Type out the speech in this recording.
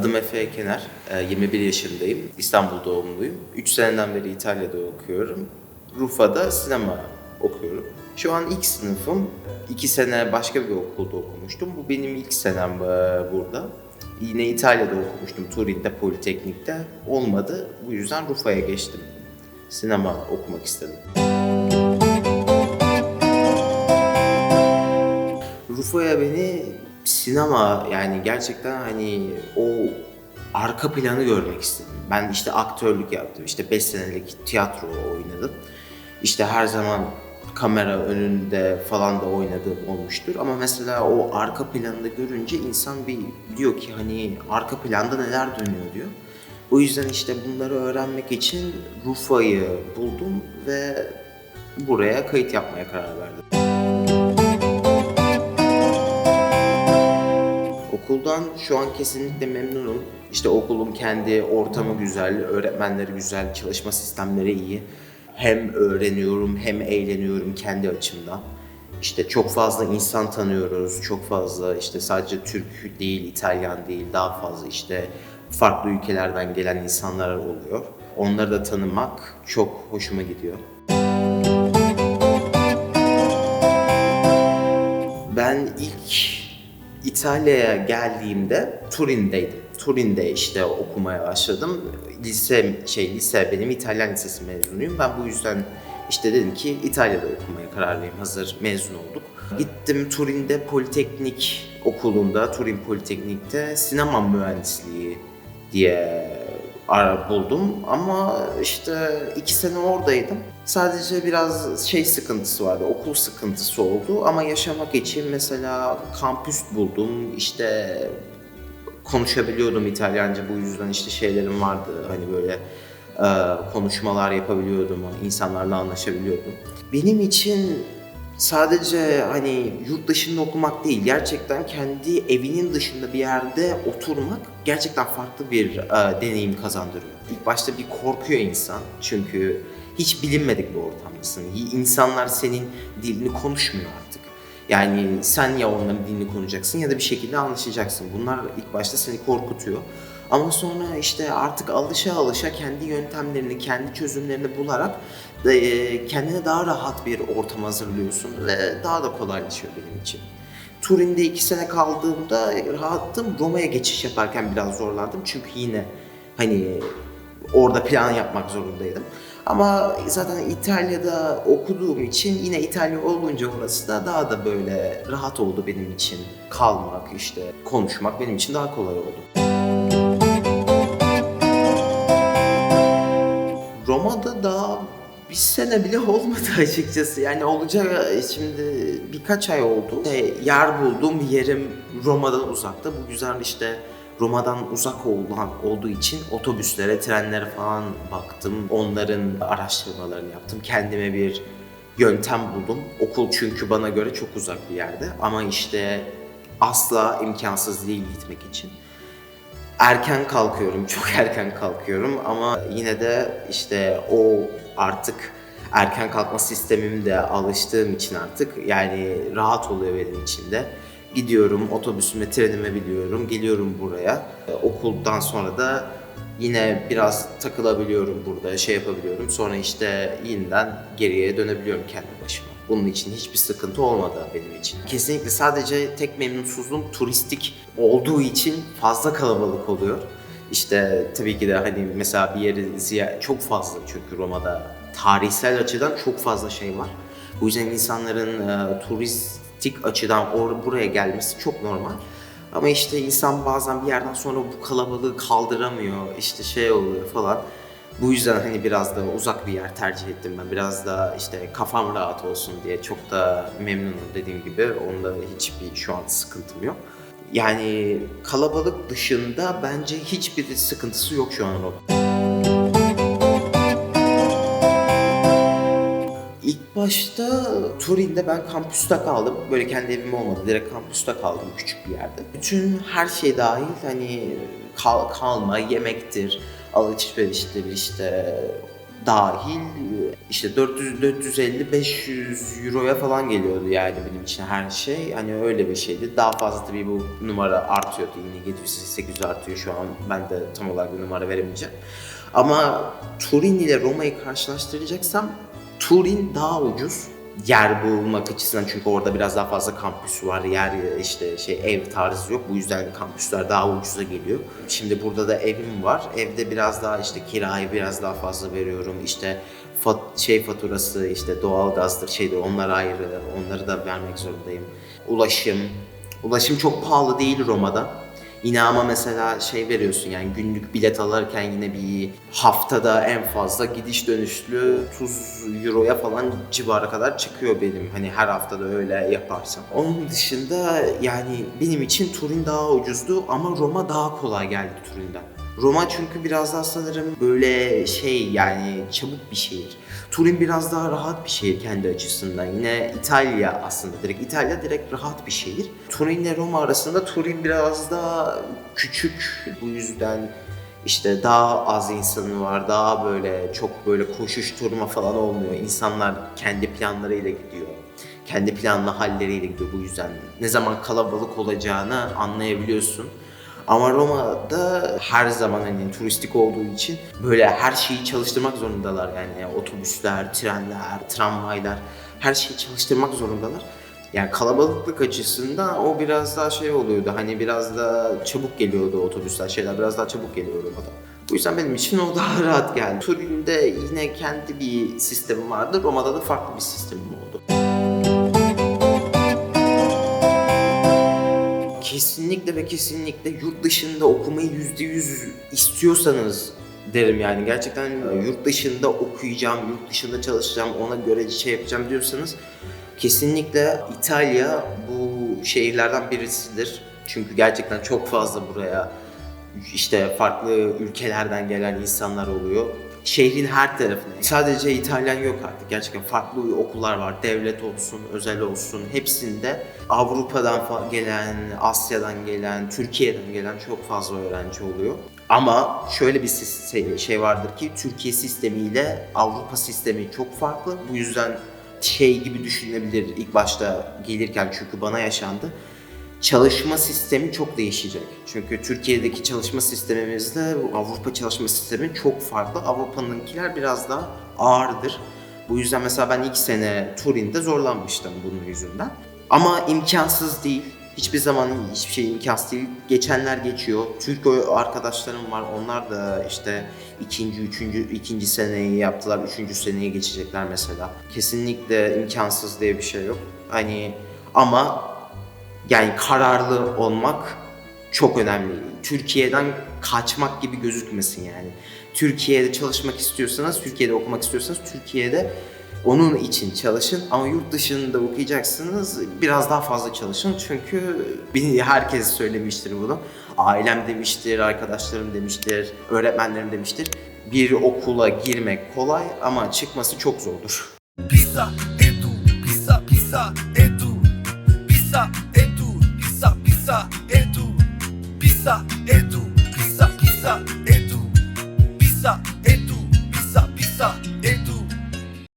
Adım Efe Kenar, e, 21 yaşındayım. İstanbul doğumluyum. 3 seneden beri İtalya'da okuyorum. Rufa'da sinema okuyorum. Şu an ilk sınıfım. 2 sene başka bir okulda okumuştum. Bu benim ilk senem e, burada. Yine İtalya'da okumuştum, Turin'de, Politeknik'te. Olmadı. Bu yüzden Rufa'ya geçtim. Sinema okumak istedim. Rufa'ya beni sinema yani gerçekten hani o arka planı görmek istedim. Ben işte aktörlük yaptım. İşte 5 senelik tiyatro oynadım. İşte her zaman kamera önünde falan da oynadığım olmuştur. Ama mesela o arka planını görünce insan bir diyor ki hani arka planda neler dönüyor diyor. O yüzden işte bunları öğrenmek için Rufa'yı buldum ve buraya kayıt yapmaya karar verdim. Okuldan şu an kesinlikle memnunum. İşte okulun kendi ortamı güzel, öğretmenleri güzel, çalışma sistemleri iyi. Hem öğreniyorum hem eğleniyorum kendi açımdan. İşte çok fazla insan tanıyoruz, çok fazla işte sadece Türk değil, İtalyan değil, daha fazla işte farklı ülkelerden gelen insanlar oluyor. Onları da tanımak çok hoşuma gidiyor. Ben ilk İtalya'ya geldiğimde Turin'deydim. Turin'de işte okumaya başladım. Lise şey lise benim İtalyan lisesi mezunuyum. Ben bu yüzden işte dedim ki İtalya'da okumaya karar vereyim. Hazır mezun olduk. Gittim Turin'de Politeknik okulunda, Turin Politeknik'te sinema mühendisliği diye buldum ama işte iki sene oradaydım. Sadece biraz şey sıkıntısı vardı, okul sıkıntısı oldu ama yaşamak için mesela kampüs buldum, işte konuşabiliyordum İtalyanca bu yüzden işte şeylerim vardı hani böyle e, konuşmalar yapabiliyordum, insanlarla anlaşabiliyordum. Benim için sadece hani yurt dışında okumak değil, gerçekten kendi evinin dışında bir yerde oturmak gerçekten farklı bir e, deneyim kazandırıyor. İlk başta bir korkuyor insan çünkü hiç bilinmedik bir ortamdasın. İnsanlar senin dilini konuşmuyor artık. Yani sen ya onların dilini konuşacaksın ya da bir şekilde anlaşacaksın. Bunlar ilk başta seni korkutuyor. Ama sonra işte artık alışa alışa kendi yöntemlerini, kendi çözümlerini bularak e, kendine daha rahat bir ortam hazırlıyorsun ve daha da kolaylaşıyor benim için. Turin'de iki sene kaldığımda rahattım. Roma'ya geçiş yaparken biraz zorlandım. Çünkü yine hani orada plan yapmak zorundaydım. Ama zaten İtalya'da okuduğum için yine İtalya olunca orası da daha da böyle rahat oldu benim için. Kalmak, işte konuşmak benim için daha kolay oldu. Bir sene bile olmadı açıkçası. Yani olacak şimdi birkaç ay oldu. İşte yer buldum, yerim Roma'dan uzakta. Bu güzel işte Roma'dan uzak olan olduğu için otobüslere, trenlere falan baktım. Onların araştırmalarını yaptım. Kendime bir yöntem buldum. Okul çünkü bana göre çok uzak bir yerde. Ama işte asla imkansız değil gitmek için. Erken kalkıyorum, çok erken kalkıyorum ama yine de işte o artık erken kalkma sistemimde alıştığım için artık yani rahat oluyor benim için de. Gidiyorum otobüsüme, trenime biliyorum, geliyorum buraya. Okuldan sonra da yine biraz takılabiliyorum burada, şey yapabiliyorum. Sonra işte yeniden geriye dönebiliyorum kendi başıma. Bunun için hiçbir sıkıntı olmadı benim için. Kesinlikle sadece tek memnunsuzluğum turistik olduğu için fazla kalabalık oluyor. İşte tabii ki de hani mesela bir yeri ziyaret çok fazla çünkü Roma'da tarihsel açıdan çok fazla şey var. Bu yüzden insanların e, turistik açıdan or- buraya gelmesi çok normal. Ama işte insan bazen bir yerden sonra bu kalabalığı kaldıramıyor, işte şey oluyor falan. Bu yüzden hani biraz da uzak bir yer tercih ettim ben. Biraz da işte kafam rahat olsun diye çok da memnunum dediğim gibi. Onda hiçbir şu an sıkıntım yok. Yani kalabalık dışında bence hiçbir sıkıntısı yok şu an Roma'da. Turin'de ben kampüste kaldım. Böyle kendi evim olmadı. Direkt kampüste kaldım küçük bir yerde. Bütün her şey dahil hani kal- kalma, yemektir, alışveriştir işte dahil işte 400 450 500 euroya falan geliyordu yani benim için her şey. Hani öyle bir şeydi. Daha fazla tabii bu numara artıyordu. Yine 700 800 artıyor şu an. Ben de tam olarak bir numara veremeyeceğim. Ama Turin ile Roma'yı karşılaştıracaksam Turin daha ucuz yer bulmak açısından çünkü orada biraz daha fazla kampüs var. Yer işte şey ev tarzı yok. Bu yüzden kampüsler daha ucuza geliyor. Şimdi burada da evim var. Evde biraz daha işte kirayı biraz daha fazla veriyorum. İşte fat- şey faturası işte doğalgazdır şeydir onlar ayrı. Onları da vermek zorundayım. Ulaşım. Ulaşım çok pahalı değil Roma'da. Yine ama mesela şey veriyorsun yani günlük bilet alırken yine bir haftada en fazla gidiş dönüşlü 30 euroya falan civara kadar çıkıyor benim. Hani her haftada öyle yaparsam. Onun dışında yani benim için Turin daha ucuzdu ama Roma daha kolay geldi Turin'den. Roma çünkü biraz daha sanırım böyle şey yani çabuk bir şehir. Turin biraz daha rahat bir şehir kendi açısından. Yine İtalya aslında direkt İtalya direkt rahat bir şehir. Turin ile Roma arasında Turin biraz daha küçük. Bu yüzden işte daha az insanı var. Daha böyle çok böyle koşuşturma falan olmuyor. İnsanlar kendi planlarıyla gidiyor. Kendi planlı halleriyle gidiyor bu yüzden. Ne zaman kalabalık olacağını anlayabiliyorsun. Ama Roma'da her zaman hani turistik olduğu için böyle her şeyi çalıştırmak zorundalar yani otobüsler, trenler, tramvaylar her şeyi çalıştırmak zorundalar. Yani kalabalıklık açısından o biraz daha şey oluyordu hani biraz da çabuk geliyordu otobüsler şeyler biraz daha çabuk geliyor Roma'da. Bu yüzden benim için o daha rahat geldi. Turin'de yine kendi bir sistemi vardı. Roma'da da farklı bir sistemim oldu. Kesinlikle ve kesinlikle yurt dışında okumayı yüzde yüz istiyorsanız derim yani gerçekten yurt dışında okuyacağım, yurt dışında çalışacağım, ona göre şey yapacağım diyorsanız kesinlikle İtalya bu şehirlerden birisidir. Çünkü gerçekten çok fazla buraya işte farklı ülkelerden gelen insanlar oluyor. Şehrin her tarafına. Sadece İtalyan yok artık. Gerçekten farklı okullar var. Devlet olsun, özel olsun. Hepsinde Avrupa'dan gelen, Asya'dan gelen, Türkiye'den gelen çok fazla öğrenci oluyor. Ama şöyle bir şey- şey vardır ki Türkiye sistemiyle Avrupa sistemi çok farklı. Bu yüzden şey gibi düşünülebilir ilk başta gelirken çünkü bana yaşandı çalışma sistemi çok değişecek. Çünkü Türkiye'deki çalışma sistemimizle Avrupa çalışma sistemi çok farklı. Avrupa'nınkiler biraz daha ağırdır. Bu yüzden mesela ben ilk sene Turin'de zorlanmıştım bunun yüzünden. Ama imkansız değil. Hiçbir zaman hiçbir şey imkansız değil. Geçenler geçiyor. Türk arkadaşlarım var. Onlar da işte ikinci, üçüncü, ikinci seneyi yaptılar. Üçüncü seneye geçecekler mesela. Kesinlikle imkansız diye bir şey yok. Hani ama yani kararlı olmak çok önemli. Türkiye'den kaçmak gibi gözükmesin yani. Türkiye'de çalışmak istiyorsanız, Türkiye'de okumak istiyorsanız Türkiye'de onun için çalışın ama yurt dışında okuyacaksınız biraz daha fazla çalışın çünkü herkes söylemiştir bunu. Ailem demiştir, arkadaşlarım demiştir, öğretmenlerim demiştir. Bir okula girmek kolay ama çıkması çok zordur. Pizza